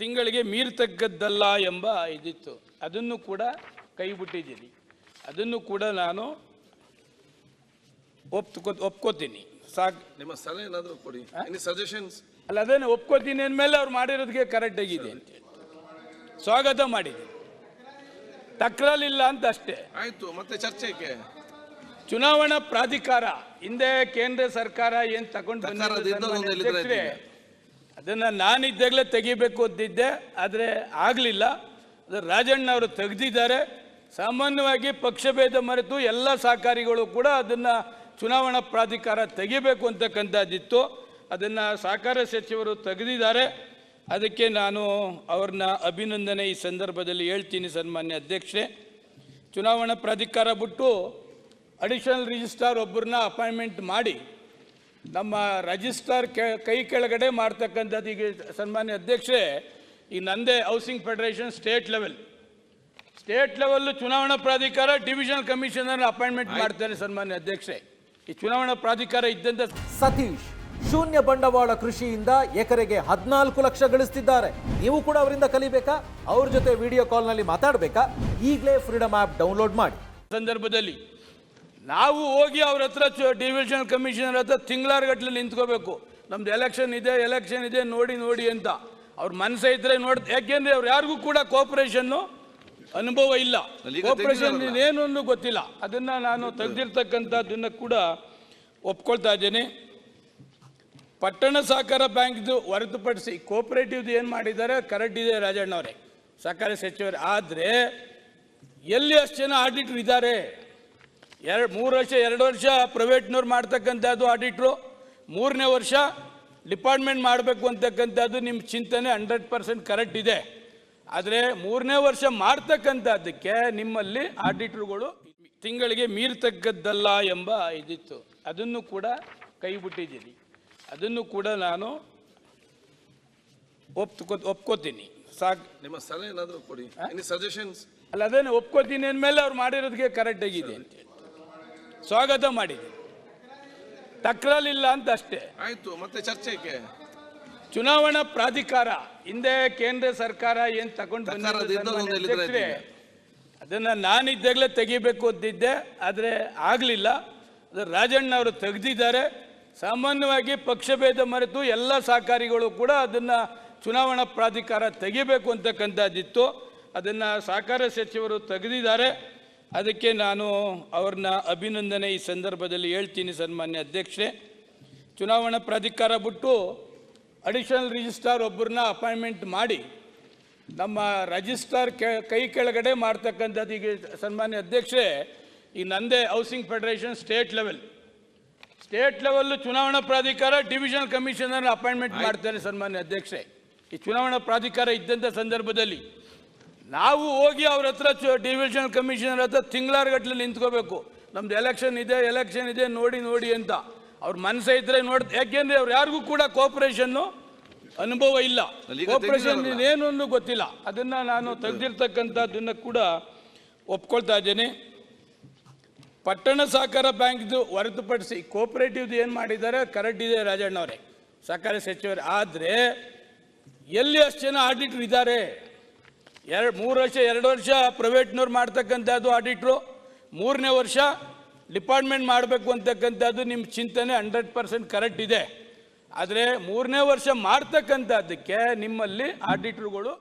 ತಿಂಗಳಿಗೆ ಮೀರ್ತಕ್ಕದ್ದಲ್ಲ ಎಂಬ ಇದಿತ್ತು. ಅದನ್ನು ಕೂಡ ಕೈ ಬಿಟ್ಟಿದ್ದೀನಿ ಅದನ್ನು ಕೂಡ ನಾನು ಒಪ್ಕೊ ಒಪ್ಕೋತೀನಿ. ಸಾಕು. ನಿಮ್ಮ ಸಲಹೆ ಏನಾದರೂ ಕೊಡಿ. ಸಜೆಷನ್ಸ್ ಅಲ್ಲ ಅದೇನು ಒಪ್ಕೋತೀನಿ ಅಂದಮೇಲೆ ಅವ್ರು ಮಾಡಿರೋದಕ್ಕೆ ಕರೆಕ್ಟ್ ಆಗಿದೆ ಸ್ವಾಗತ ಮಾಡಿದೆ. ತಕ್ರಲಿಲ್ಲ ಅಂತ ಅಷ್ಟೇ. ಆಯ್ತು ಮತ್ತೆ ಚರ್ಚೆಗೆ. ಚುನಾವಣಾ ಪ್ರಾಧಿಕಾರ ಹಿಂದೆ ಕೇಂದ್ರ ಸರ್ಕಾರ ಏನು ತಗೊಂಡು ಸರ್ಕಾರ ಅದನ್ನ ನಾನಿದ್ದಾಗಲೇ ತೆಗಿಬೇಕು ಅಂತಿದ್ದೆ, ಆದರೆ ಆಗಲಿಲ್ಲ. ಅದು ರಾಜಣ್ಣ ಅವರು ತೆಗೆದಿದ್ದಾರೆ. ಸಾಮಾನ್ಯವಾಗಿ ಪಕ್ಷಭೇದ ಮರೆತು ಎಲ್ಲ ಸಹಕಾರಿಗಳು ಕೂಡ ಅದನ್ನು ಚುನಾವಣಾ ಪ್ರಾಧಿಕಾರ ತೆಗಿಬೇಕು ಅಂತಕ್ಕಂಥದ್ದಿತ್ತು. ಅದನ್ನು ಸಹಕಾರ ಸಚಿವರು ತೆಗೆದಿದ್ದಾರೆ. ಅದಕ್ಕೆ ನಾನು ಅವ್ರನ್ನ ಅಭಿನಂದನೆ ಈ ಸಂದರ್ಭದಲ್ಲಿ ಹೇಳ್ತೀನಿ ಸನ್ಮಾನ್ಯ ಅಧ್ಯಕ್ಷೆ ಚುನಾವಣಾ ಪ್ರಾಧಿಕಾರ ಬಿಟ್ಟು ಅಡಿಷನಲ್ ರಿಜಿಸ್ಟ್ರಾರ್ ಒಬ್ಬರನ್ನ ಅಪಾಯಿಂಟ್ಮೆಂಟ್ ಮಾಡಿ ನಮ್ಮ ರಜಿಸ್ಟ್ರಾರ್ ಕೆ ಕೈ ಕೆಳಗಡೆ ಮಾಡ್ತಕ್ಕಂಥದ್ದು ಈಗ ಸನ್ಮಾನ್ಯ ಅಧ್ಯಕ್ಷೆ ಈ ನಂದೇ housing federation state level. State level ಚುನಾವಣಾ ಪ್ರಾಧಿಕಾರ ಡಿವಿಷನಲ್ ಕಮಿಷನರ್ ಅಪಾಯಿಂಟ್ಮೆಂಟ್ ಮಾಡ್ತಾರೆ ಸನ್ಮಾನ್ಯ ಅಧ್ಯಕ್ಷೆ ಈ ಚುನಾವಣಾ ಪ್ರಾಧಿಕಾರ ಇದ್ದಂತ ಸತೀಶ್ ಶೂನ್ಯ ಬಂಡವಾಳ ಕೃಷಿಯಿಂದ ಎಕರೆಗೆ ಹದಿನಾಲ್ಕು ಲಕ್ಷ ಗಳಿಸ್ತಿದ್ದಾರೆ. ನೀವು ಕೂಡ ಅವರಿಂದ ಕಲಿಬೇಕಾ? ಅವ್ರ ಜೊತೆ ವಿಡಿಯೋ ಕಾಲ್ನಲ್ಲಿ ಮಾತಾಡಬೇಕಾ? ಈಗಲೇ ಫ್ರೀಡಮ್ ಆ್ಯಪ್ ಡೌನ್ಲೋಡ್ ಮಾಡಿ. ಸಂದರ್ಭದಲ್ಲಿ ನಾವು ಹೋಗಿ ಅವ್ರ ಹತ್ರ ಡಿವಿಷನಲ್ ಕಮಿಷನರ್ ಹತ್ರ ತಿಂಗಳಾರ್ಗಟ್ಲೆ ನಿಂತ್ಕೋಬೇಕು. ನಮ್ದು ಎಲೆಕ್ಷನ್ ಇದೆ ಎಲೆಕ್ಷನ್ ಇದೆ ನೋಡಿ ನೋಡಿ ಅಂತ. ಅವ್ರ ಮನಸ್ಸೇ ಇದ್ರೆ ನೋಡಿ ಯಾಕೆಂದ್ರೆ ಅವ್ರು ಯಾರಿಗೂ ಕೂಡ ಕೋಪರೇಷನ್ನು ಅನುಭವ ಇಲ್ಲ. ಕೋಪರೇಷನ್. ಏನು ಅನ್ನೂ ಗೊತ್ತಿಲ್ಲ. ಅದನ್ನ ನಾನು ತೆಗೆದಿರ್ತಕ್ಕಂಥದ್ದನ್ನ ಕೂಡ ಒಪ್ಕೊಳ್ತಾ ಇದ್ದೇನೆ. ಪಟ್ಟಣ ಸಹಕಾರ ಬ್ಯಾಂಕ್ದು ಹೊರತುಪಡಿಸಿ ಕೋಪರೇಟಿವ್ದು ಏನು ಮಾಡಿದ್ದಾರೆ? ಕರೆಕ್ಟ್ ಇದೆ ರಾಜಣ್ಣವರೇ. ಸಹಕಾರ ಸಚಿವರು. ಆದರೆ ಎಲ್ಲಿ ಅಷ್ಟು ಜನ ಆಡಿಟ್ರ್ ಇದ್ದಾರೆ? ಎರಡು ಮೂರು ವರ್ಷ ಎರಡು ವರ್ಷ ಪ್ರೈವೇಟ್ನವ್ರು ಮಾಡ್ತಕ್ಕಂಥದ್ದು ಆಡಿಟ್ರು ಮೂರನೇ ವರ್ಷ ಡಿಪಾರ್ಟ್ಮೆಂಟ್ ಮಾಡಬೇಕು ಅಂತಕ್ಕಂಥದ್ದು ನಿಮ್ಮ ಚಿಂತನೆ ಹಂಡ್ರೆಡ್ ಪರ್ಸೆಂಟ್ ಕರೆಕ್ಟ್ ಇದೆ. ಆದರೆ ಮೂರನೇ ವರ್ಷ ಮಾಡ್ತಕ್ಕಂಥದ್ದಕ್ಕೆ ನಿಮ್ಮಲ್ಲಿ ಆಡಿಟ್ರುಗಳು ತಿಂಗಳಿಗೆ ಮೀರ್ತಕ್ಕದ್ದಲ್ಲ ಎಂಬ ಇದಿತ್ತು. ಅದನ್ನು ಕೂಡ ಕೈ ಬಿಟ್ಟಿದ್ದೀನಿ. ಅದನ್ನು ಕೂಡ ನಾನು ಒಪ್ಕೊ ಒಪ್ಕೋತೀನಿ. ಸಾಕು. ನಿಮ್ಮ ಸಲಹೆ ಏನಾದರೂ ಕೊಡಿ. ಸಜೆಷನ್ಸ್ ಅಲ್ಲ ಅದೇನು ಒಪ್ಕೋತೀನಿ ಅಂದಮೇಲೆ ಅವ್ರು ಮಾಡಿರೋದಕ್ಕೆ ಕರೆಕ್ಟ್ ಆಗಿದೆ ಅಂತ ಹೇಳಿ. ಸ್ವಾಗತ ಮಾಡಿದ್ದೀನಿ ತಕ್ರಲಿಲ್ಲ ಅಂತ ಅಷ್ಟೇ ಆಯ್ತು ಮತ್ತೆ ಚರ್ಚೆಗೆ? ಚುನಾವಣಾ ಪ್ರಾಧಿಕಾರ ಹಿಂದೆ ಕೇಂದ್ರ ಸರ್ಕಾರ ಏನ್ ತಗೊಂಡು ಅದನ್ನ ನಾನಿದ್ದಾಗಲೇ ತೆಗಿಬೇಕು ಅಂತಿದ್ದೆ ಆದರೆ ಆಗಲಿಲ್ಲ. ಅದು ರಾಜಣ್ಣ ಅವರು ತೆಗೆದಿದ್ದಾರೆ. ಸಾಮಾನ್ಯವಾಗಿ ಪಕ್ಷಭೇದ ಮರೆತು ಎಲ್ಲ ಸಹಕಾರಿಗಳು ಕೂಡ ಅದನ್ನ ಚುನಾವಣಾ ಪ್ರಾಧಿಕಾರ ತೆಗಿಬೇಕು ಅಂತಕ್ಕಂಥದ್ದಿತ್ತು. ಅದನ್ನ ಸಹಕಾರ ಸಚಿವರು ತೆಗೆದಿದ್ದಾರೆ. ಅದಕ್ಕೆ ನಾನು ಅವ್ರನ್ನ ಅಭಿನಂದನೆ ಈ ಸಂದರ್ಭದಲ್ಲಿ ಹೇಳ್ತೀನಿ ಸನ್ಮಾನ್ಯ ಅಧ್ಯಕ್ಷೆ ಚುನಾವಣಾ ಪ್ರಾಧಿಕಾರ ಬಿಟ್ಟು ಅಡಿಷನಲ್ ರಿಜಿಸ್ಟ್ರಾರ್ ಒಬ್ಬರನ್ನ ಅಪಾಯಿಂಟ್ಮೆಂಟ್ ಮಾಡಿ ನಮ್ಮ ರಿಜಿಸ್ಟ್ರಾರ್ ಕೆ ಕೈ ಕೆಳಗಡೆ ಮಾಡ್ತಕ್ಕಂಥದ್ದು ಈಗ ಸನ್ಮಾನ್ಯ ಅಧ್ಯಕ್ಷೆ ಈ ನಂದೇ housing federation state level state level ಚುನಾವಣಾ ಪ್ರಾಧಿಕಾರ ಡಿವಿಷನ್ ಕಮಿಷನರ್ ಅಪಾಯಿಂಟ್ಮೆಂಟ್ ಮಾಡ್ತಾರೆ ಸನ್ಮಾನ್ಯ ಅಧ್ಯಕ್ಷೆ ಈ ಚುನಾವಣಾ ಪ್ರಾಧಿಕಾರ ಇದ್ದಂಥ ಸಂದರ್ಭದಲ್ಲಿ ನಾವು ಹೋಗಿ ಅವ್ರ ಹತ್ರ ಡಿವಿಷನ್ ಕಮಿಷನರ್ ಹತ್ರ ತಿಂಗಳಾರ್ಗಟ್ಲೆ ನಿಂತ್ಕೋಬೇಕು. ನಮ್ದು ಎಲೆಕ್ಷನ್ ಇದೆ ಎಲೆಕ್ಷನ್ ಇದೆ ನೋಡಿ ನೋಡಿ ಅಂತ. ಅವ್ರ ಮನಸ್ಸೇ ಇದ್ರೆ ನೋಡ್ ಯಾಕೆಂದ್ರೆ ಅವ್ರು ಯಾರಿಗೂ ಕೂಡ ಕೋಪರೇಷನ್ನು ಅನುಭವ ಇಲ್ಲ. ಕೋಪರೇಷನ್. ಏನು ಗೊತ್ತಿಲ್ಲ. ಅದನ್ನ ನಾನು ತೆಗೆದಿರ್ತಕ್ಕಂಥದ್ದನ್ನು ಕೂಡ ಒಪ್ಕೊಳ್ತಾ ಇದ್ದೇನೆ. ಪಟ್ಟಣ ಸಹಕಾರ ಬ್ಯಾಂಕ್ದು ಹೊರತುಪಡಿಸಿ ಕೋಪರೇಟಿವ್ದು ಏನು ಮಾಡಿದ್ದಾರೆ? ಕರೆಕ್ಟ್ ಇದೆ ರಾಜಣ್ಣವರೇ. ಸಹಕಾರ ಸಚಿವರು. ಆದರೆ ಎಲ್ಲಿ ಅಷ್ಟು ಜನ ಆಡಿಟರ್ ಇದ್ದಾರೆ? ಎರಡು, ಮೂರು ವರ್ಷ, ಎರಡು ವರ್ಷ ಪ್ರೈವೇಟ್ನವ್ರು ಮಾಡ್ತಕ್ಕಂಥದ್ದು ಆಡಿಟ್ರು. ಮೂರನೇ ವರ್ಷ ಡಿಪಾರ್ಟ್ಮೆಂಟ್ ಮಾಡಬೇಕು ಅಂತಕ್ಕಂಥದ್ದು ನಿಮ್ಮ ಚಿಂತನೆ ಹಂಡ್ರೆಡ್ ಪರ್ಸೆಂಟ್ ಕರೆಕ್ಟ್ ಇದೆ. ಆದರೆ ಮೂರನೇ ವರ್ಷ ಮಾಡ್ತಕ್ಕಂಥದ್ದಕ್ಕೆ ನಿಮ್ಮಲ್ಲಿ ಆಡಿಟ್ರುಗಳು